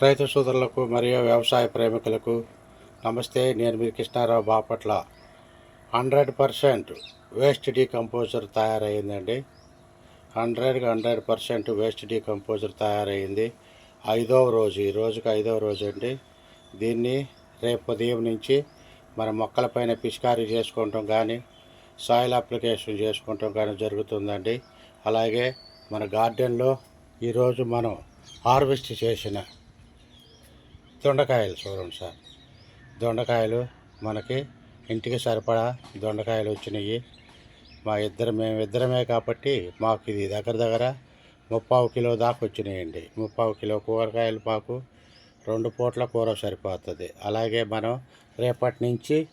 రైతు సోదరులకు మరియు వ్యవసాయ ప్రేమికులకు నమస్తే నేను మీ Krishna Rao Bapatla. Hundred percent waste decomposer తయారైందండి. హండ్రెడ్కి హండ్రెడ్ పర్సెంట్ వేస్ట్ డీకంపోజర్ తయారైంది. ఐదవ రోజు ఈ రోజుకి ఐదవ రోజు అండి. దీన్ని రేపు ఉదయం నుంచి మన మొక్కలపైన పిచికారీ చేసుకోవటం కానీ సాయిల్ అప్లికేషన్ చేసుకోవటం కానీ జరుగుతుందండి. అలాగే మన గార్డెన్లో ఈరోజు మనం హార్వెస్ట్ చేసిన దొండకాయలు చూడండి సార్. దొండకాయలు మనకి ఇంటికి సరిపడా దొండకాయలు వచ్చినాయి. మా ఇద్దరు మేము ఇద్దరమే కాబట్టి మాకు ఇది దగ్గర దగ్గర ముప్పావు కిలో దాకా వచ్చినాయండి. ముప్పావు కిలో కూరగాయలు మాకు రెండు పూట్ల కూర సరిపోతుంది. అలాగే మనం రేపటి నుంచి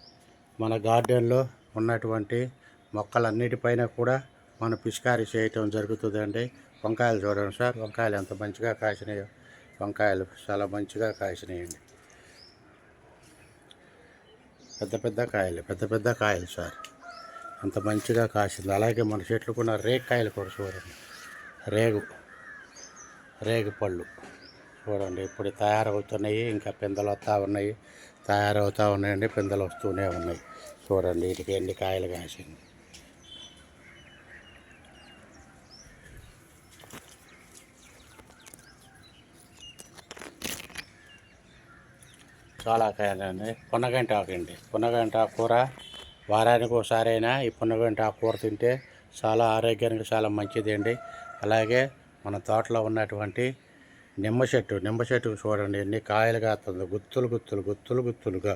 మన గార్డెన్లో ఉన్నటువంటి మొక్కలన్నిటిపైన కూడా మనం పిచికారీ చేయటం జరుగుతుందండి. వంకాయలు చూడండి సార్. వంకాయలు ఎంత మంచిగా కాసినాయో. వంకాయలు చాలా మంచిగా కాసినాయండి. పెద్ద పెద్ద కాయలు పెద్ద పెద్ద కాయలు సార్. అంత మంచిగా కాసింది. అలాగే మన చెట్లు కూడా రేగికాయలు కూడా చూడండి. రేగు రేగు పళ్ళు చూడండి. ఇప్పుడు తయారవుతున్నాయి ఇంకా పిందెలు వస్తూ ఉన్నాయి. తయారవుతూ ఉన్నాయండి పిందెలు వస్తూనే ఉన్నాయి. చూడండి వీటికి ఎన్ని కాయలు కాసింది. చాలా కాయలండి పున్నగంట ఆకండి. పున్నగంట కూర వారానికి ఒకసారి అయినా ఈ పున్నగంట కూర తింటే చాలా ఆరోగ్యానికి చాలా మంచిది అండి అలాగే మన తోటలో ఉన్నటువంటి నిమ్మ చెట్టు నిమ్మ చెట్టుకు చూడండి ఎన్ని కాయలు కాస్తుంది గుత్తులు గుత్తులు గుత్తులు గుత్తులుగా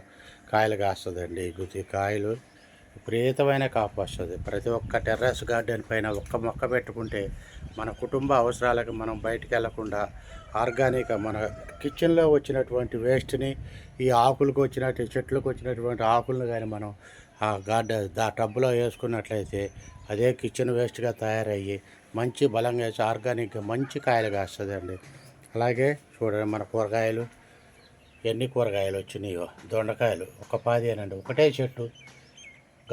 కాయలు కాస్తుందండి. ఈ గుత్తి కాయలు విపరీతమైన కాపు వస్తుంది. ప్రతి ఒక్క టెర్రస్ గార్డెన్ పైన ఒక్క మొక్క పెట్టుకుంటే మన కుటుంబ అవసరాలకు మనం బయటికి వెళ్ళకుండా ఆర్గానిక్ మన కిచెన్లో వచ్చినటువంటి వేస్ట్ని ఈ ఆకులకు వచ్చినట్టు చెట్లకు వచ్చినటువంటి ఆకులను కానీ మనం ఆ గార్డెన్ దా టబ్లో వేసుకున్నట్లయితే అదే కిచెన్ వేస్ట్గా తయారయ్యి మంచి బలంగా వేసి ఆర్గానిక్గా మంచి కాయలు కాస్తుందండి. అలాగే చూడండి మన కూరగాయలు ఎన్ని కూరగాయలు వచ్చినాయో దొండకాయలు ఒక పాదేనండి ఒకటే చెట్టు.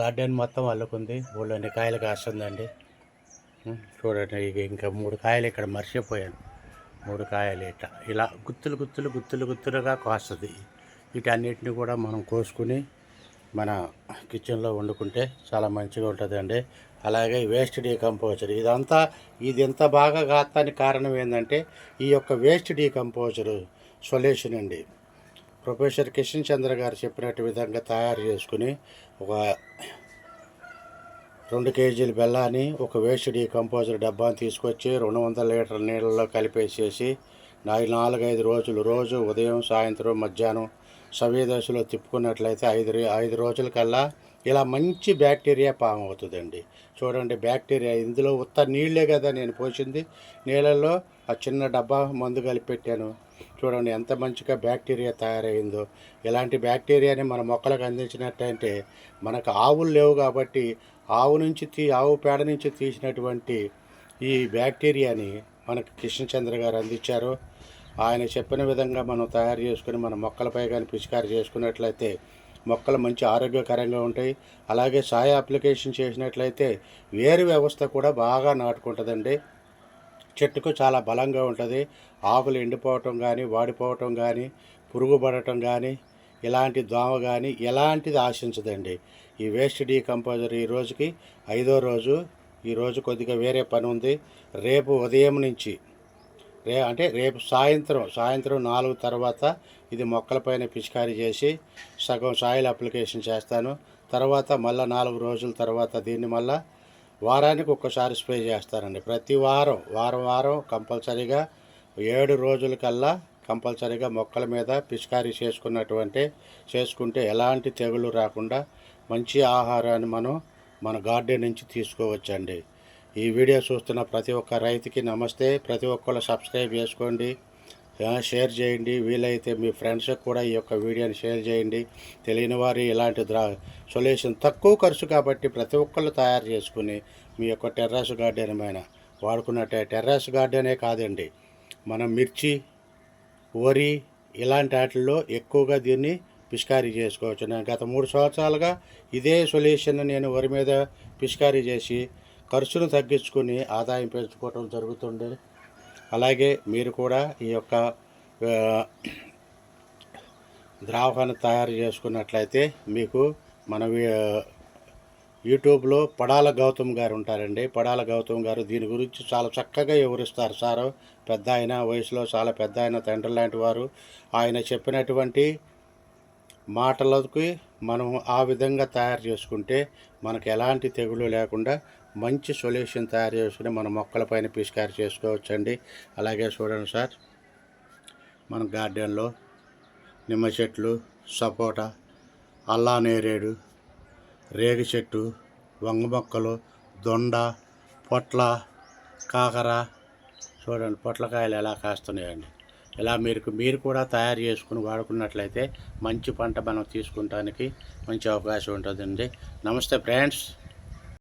గార్డెన్ మొత్తం అల్లుకుంది. ఊళ్ళోని కాయలు కాస్తుందండి. చూడండి ఇక ఇంకా మూడు కాయలు ఇక్కడ మర్చిపోయాను. మూడు కాయలు ఇట్లా. ఇలా గుత్తులు గుత్తులు గుత్తులు గుత్తులుగా కాస్తుంది. వీటన్నిటిని కూడా మనం కోసుకుని మన కిచెన్లో వండుకుంటే చాలా మంచిగా ఉంటుందండి. అలాగే వేస్ట్ డీకంపోజర్. ఇదంతా ఇది ఎంత బాగా కాస్తానికి కారణం ఏంటంటే ఈ యొక్క వేస్ట్ డీకంపోజర్ సొల్యూషన్ అండి. ప్రొఫెసర్ కిషన్ చంద్ర గారు చెప్పినట్టు విధంగా తయారు చేసుకుని ఒక రెండు కేజీల బెల్లాన్ని ఒక వేసుడి కంపోజర్ డబ్బాని తీసుకొచ్చి రెండు వందల లీటర్ నీళ్ళలో కలిపేసేసి నాలుగు నాలుగైదు రోజులు రోజు ఉదయం సాయంత్రం మధ్యాహ్నం సవ్య దశలో తిప్పుకున్నట్లయితే ఐదు ఐదు రోజుల కల్లా ఇలా మంచి బ్యాక్టీరియా పాము అవుతుందండి. చూడండి బ్యాక్టీరియా ఇందులో ఉత్త నీళ్ళే కదా నేను పోసింది. నీళ్ళల్లో ఆ చిన్న డబ్బా మందు కలిపి పెట్టాను. చూడండి ఎంత మంచిగా బ్యాక్టీరియా తయారైందో. ఇలాంటి బ్యాక్టీరియాని మన మొక్కలకు అందించినట్టయితే మనకు ఆవులు లేవు కాబట్టి ఆవు నుంచి తీ ఆవు పేడ నుంచి తీసినటువంటి ఈ బ్యాక్టీరియాని మనకు కృష్ణచంద్ర గారు అందించారు. ఆయన చెప్పిన విధంగా మనం తయారు చేసుకుని మన మొక్కలపై కానీ పిచికారి చేసుకున్నట్లయితే మొక్కలు మంచి ఆరోగ్యకరంగా ఉంటాయి. అలాగే సాయ అప్లికేషన్ చేసినట్లయితే వేరు వ్యవస్థ కూడా బాగా నాటుకుంటుందండి. చెట్టుకు చాలా బలంగా ఉంటుంది. ఆకులు ఎండిపోవటం కానీ వాడిపోవటం కానీ పురుగు పడటం కానీ ఇలాంటి దోమ కానీ ఎలాంటిది ఆశించదండి. ఈ వేస్ట్ డీకంపోజర్ ఈ రోజుకి ఐదో రోజు ఈ రోజు కొద్దిగా వేరే పని ఉంది. రేపు ఉదయం నుంచి రే అంటే రేపు సాయంత్రం సాయంత్రం నాలుగు తర్వాత ఇది మొక్కలపైన పిచికారీ చేసి సగం సాయిల్ అప్లికేషన్ చేస్తాను. తర్వాత మళ్ళీ నాలుగు రోజుల తర్వాత దీన్ని మళ్ళీ వారానికి ఒక్కసారి స్ప్రే చేస్తానండి ప్రతి వారం వారం వారం కంపల్సరీగా ఏడు రోజులకల్లా కంపల్సరీగా మొక్కల మీద పిచికారీ చేసుకున్నటువంటి చేసుకుంటే ఎలాంటి తెగులు రాకుండా మంచి ఆహారాన్ని మనం మన గార్డెన్ నుంచి తీసుకోవచ్చండి. ఈ వీడియో చూస్తున్న ప్రతి ఒక్క రైతుకి నమస్తే. ప్రతి ఒక్కళ్ళు సబ్స్క్రైబ్ చేసుకోండి. షేర్ చేయండి. వీలైతే మీ ఫ్రెండ్స్కి కూడా ఈ యొక్క వీడియోని షేర్ చేయండి. తెలియని వారు ఇలాంటి ద్రా సొల్యూషన్ తక్కువ ఖర్చు కాబట్టి ప్రతి ఒక్కళ్ళు తయారు చేసుకుని మీ యొక్క టెర్రస్ గార్డెన్ పైన వాడుకున్నట్టే టెర్రస్ గార్డెనే కాదండి. మనం మిర్చి వరి ఇలాంటి వాటిల్లో ఎక్కువగా దీన్ని పిచికారీ చేసుకోవచ్చు నేను గత మూడు సంవత్సరాలుగా ఇదే సొల్యూషన్ నేను వరి మీద పిచికారీ చేసి ఖర్చును తగ్గించుకుని ఆదాయం పెంచుకోవటం జరుగుతుంది అలాగే మీరు కూడా ఈ యొక్క ద్రావకాన్ని తయారు చేసుకున్నట్లయితే మీకు మన యూట్యూబ్లో పడాల గౌతమ్ గారు ఉంటారండి. పడాల గౌతమ్ గారు దీని గురించి చాలా చక్కగా వివరిస్తారు సారు. పెద్ద ఆయన వయసులో చాలా పెద్ద ఆయన తండ్రి లాంటి వారు. ఆయన చెప్పినటువంటి మాటలకి మనం ఆ విధంగా తయారు చేసుకుంటే మనకు ఎలాంటి తెగులు లేకుండా మంచి సొల్యూషన్ తయారు చేసుకుని మన మొక్కలపైన పిచికారి చేసుకోవచ్చండి. అలాగే చూడండి సార్ మన గార్డెన్లో నిమ్మ చెట్లు సపోటా అల్లా నేరేడు రేగి చెట్టు వంగ మొక్కలు దొండ పొట్ల కాకర చూడండి పొట్లకాయలు ఎలా కాస్తున్నాయండి. ఇలా మీరు మీరు కూడా తయారు చేసుకుని వాడుకున్నట్లయితే మంచి పంట మనం తీసుకుంటానికి మంచి అవకాశం ఉంటుందండి. నమస్తే ఫ్రెండ్స్.